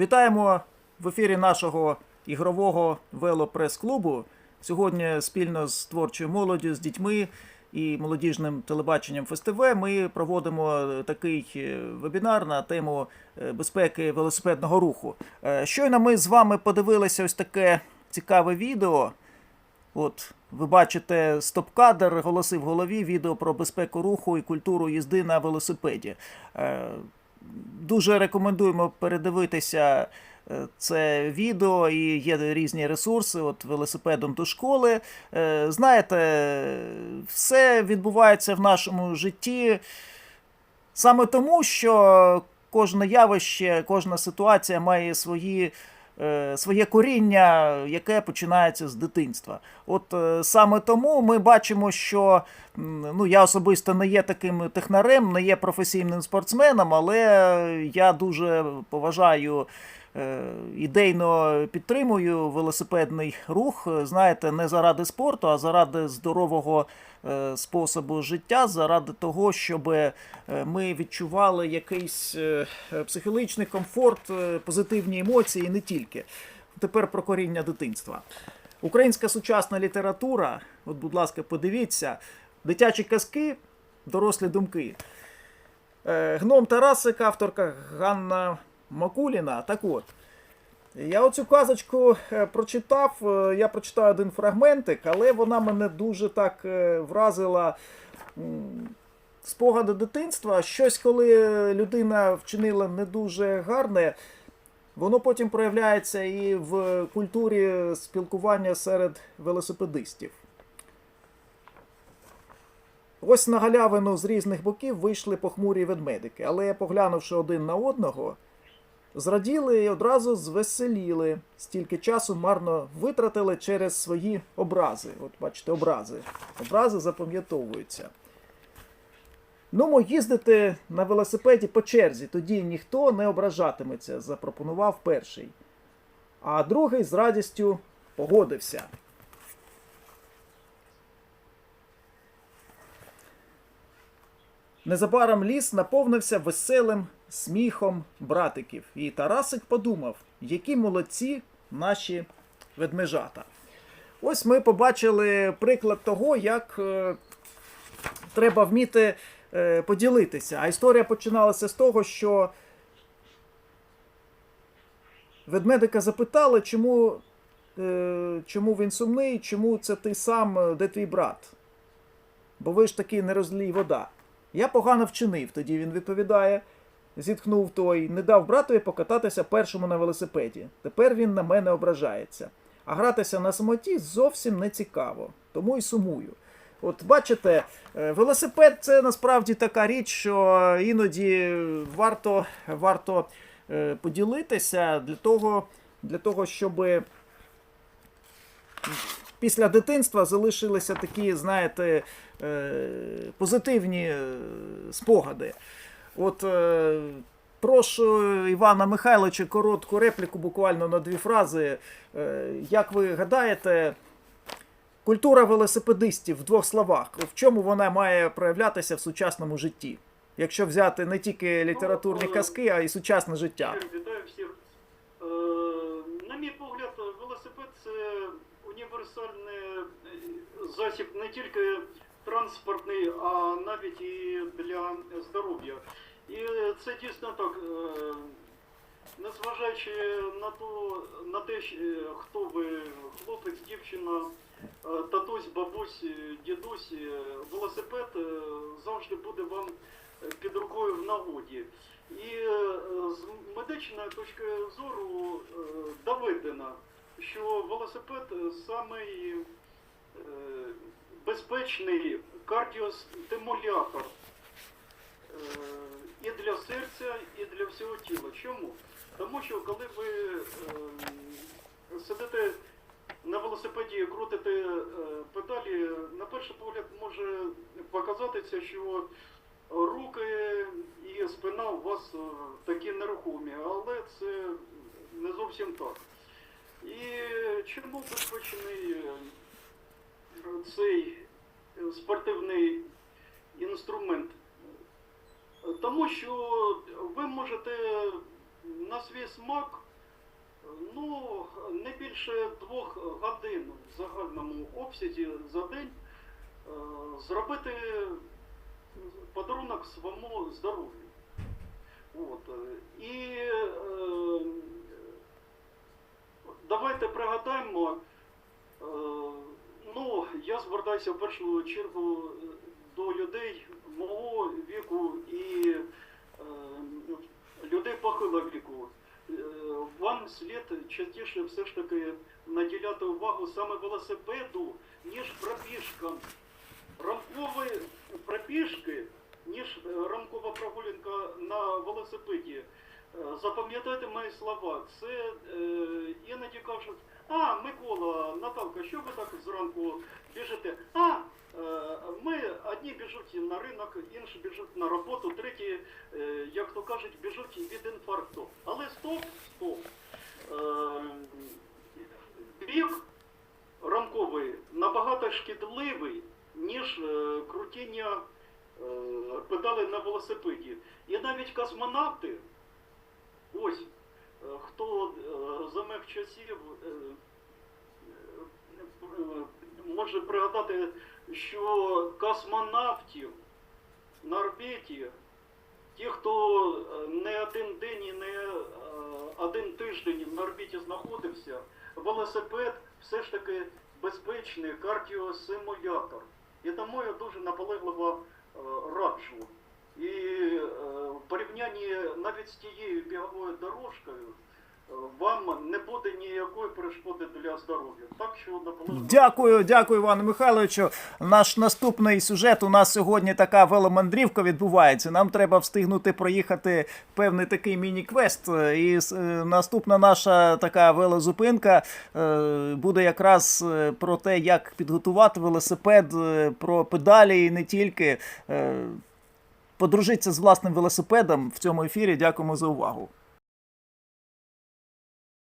Вітаємо в ефірі нашого ігрового велопрес-клубу. Сьогодні спільно з творчою молоддю, з дітьми і молодіжним телебаченням ФСТВ ми проводимо такий е, вебінар на тему е, безпеки велосипедного руху. Е, Щойно ми з вами подивилися ось таке цікаве відео. От, ви бачите стоп-кадр, голоси в голові, відео про безпеку руху і культуру їзди на велосипеді. Дуже рекомендуємо передивитися е, це відео і є різні ресурси, от велосипедом до школи. Е, Знаєте, все відбувається в нашому житті саме тому, що кожне явище, кожна ситуація має свої. Е, Своє коріння, яке починається з дитинства. От е, саме тому ми бачимо, що ну, я особисто не є таким технарем, не є професійним спортсменом, але я дуже поважаю ідейно підтримую велосипедний рух. е, Знаєте, не заради спорту, а заради здорового е, способу життя, заради того, щоб е, ми відчували якийсь е, е, психологічний комфорт, е, позитивні емоції, не тільки. Тепер про коріння дитинства. Українська сучасна література, от, будь ласка, подивіться, дитячі казки, дорослі думки. Е, Гном Тарасик, авторка Ганна Макуліна. Так от. Я оцю казочку е, прочитав. е, Я прочитав один фрагментик, але вона мене дуже так е, вразила. Спогади дитинства. Щось, коли людина вчинила не дуже гарне, воно потім проявляється і в культурі спілкування серед велосипедистів. Ось на галявину з різних боків вийшли похмурі ведмедики, але поглянувши один на одного, зраділи і одразу звеселіли. Стільки часу марно витратили через свої образи. От бачите, образи. Образи запам'ятовуються. Ну, їздити на велосипеді по черзі, тоді ніхто не ображатиметься, запропонував перший. А другий з радістю погодився. Незабаром ліс наповнився веселим сміхом братиків. І Тарасик подумав, які молодці наші ведмежата. Ось ми побачили приклад того, як е, треба вміти е, поділитися. А історія починалася з того, що ведмедика запитали, чому, е, чому він сумний, чому це ти сам, де твій брат? Бо ви ж таки не розлій вода. Я погано вчинив, тоді він відповідає. Зітхнув той, не дав братові покататися першому на велосипеді. Тепер він на мене ображається. А гратися на самоті зовсім не цікаво, тому й сумую. От бачите, е, велосипед це насправді така річ, що іноді варто, варто е, поділитися для того, для того, щоб після дитинства залишилися такі, знаєте, е, позитивні спогади. От е, прошу Івана Михайловича коротку репліку, буквально на дві фрази. Е, Як ви гадаєте, культура велосипедистів в двох словах, в чому вона має проявлятися в сучасному житті? Якщо взяти не тільки літературні казки, а й сучасне життя. Вітаю всіх. Е, На мій погляд, велосипед це універсальний е, засіб не тільки транспортний, а навіть і для здоров'я. І це дійсно так. е, Незважаючи на то, на те, е, хто ви, хлопець, дівчина, е, татусь, бабусь, дідусь, велосипед завжди буде вам під рукою в нагоді. І з медичної точки зору доведено, що велосипед самий безпечний кардіостимулятор е, і для серця, і для всього тіла. Чому? Тому що коли ви е, сидите на велосипеді і крутите е, педалі, на перший погляд може показатися, що руки і спина у вас е, такі нерухомі, але це не зовсім так. І чому безпечний е, цей е, спортивний інструмент? Тому що ви можете на свій смак, ну, не більше двох годин в загальному обсязі за день е, зробити подарунок своєму здоров'ю. Е, І е, давайте пригадаємо, е, ну, я звертаюся в першу чергу е, до людей мого віку і е, людей похилого віку. Е, Вам слід частіше все ж таки наділяти увагу саме велосипеду, ніж пробіжкам. Ранкові пробіжки, ніж е, ранкова прогулянка на велосипеді. Запам'ятайте мої слова. Це іноді кажуть, а, Микола, Наталка, що ви так зранку біжите? А, е, ми одні біжуть на ринок, інші біжуть на роботу, треті, е, як то кажуть, біжуть від інфаркту. Але стоп, стоп. Е, біг ранковий набагато шкідливий, ніж крутіння педалей на велосипеді. І навіть космонавти, ось хто е, за моїх часів е, е, може пригадати, що космонавтів на орбіті, ті, хто не один день і не один тиждень на орбіті знаходився, велосипед все ж таки безпечний кардіосимулятор. І тому я дуже наполегливо раджу. І е, в порівнянні навіть з тією біговою дорожкою е, вам не буде ніякої перешкоди для здоров'я. Так що наполегливо. Дякую, дякую, Івану Михайловичу. Наш наступний сюжет. У нас сьогодні така веломандрівка відбувається. Нам треба встигнути проїхати певний такий міні-квест. І е, наступна наша така велозупинка е, буде якраз е, про те, як підготувати велосипед, е, про педалі і не тільки. Е, Подружитися з власним велосипедом в цьому ефірі. Дякуємо за увагу.